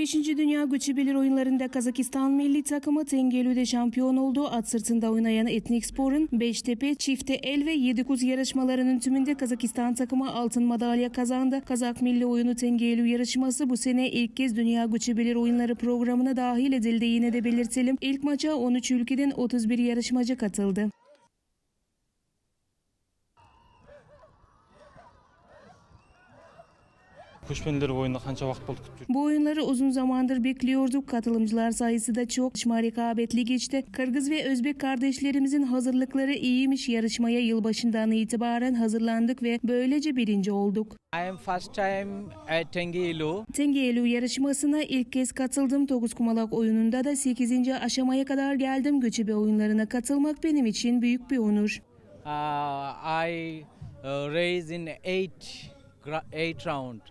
5. Dünya Güçü Bilir oyunlarında Kazakistan milli takımı Tengelü'de şampiyon oldu. At sırtında oynayan Etnik Spor'un Beştepe, Çifte El ve Yedikuz yarışmalarının tümünde Kazakistan takımı altın madalya kazandı. Kazak milli oyunu Tengelü yarışması bu sene ilk kez Dünya Güçü Bilir oyunları programına dahil edildi yine de belirtelim. İlk maça 13 ülkeden 31 yarışmacı katıldı. көшпенділер ойынына қанша уақыт болды күтіп жүрмін Bu oyunları uzun zamandır bekliyorduk. Katılımcılar sayısı da çok şıma rekabetli geçti. Kırgız ve Özbek kardeşlerimizin hazırlıkları iyiymiş. Yarışmaya yılbaşından itibaren hazırlandık ve böylece birinci olduk. I am first time at Tengilu. Tengeelu yarışmasına ilk kez katıldım. Dokuz kumalak oyununda da 8. aşamaya kadar geldim. Göçebe oyunlarına katılmak benim için büyük bir onur. Uh, I uh, raised in eight gra- eight round.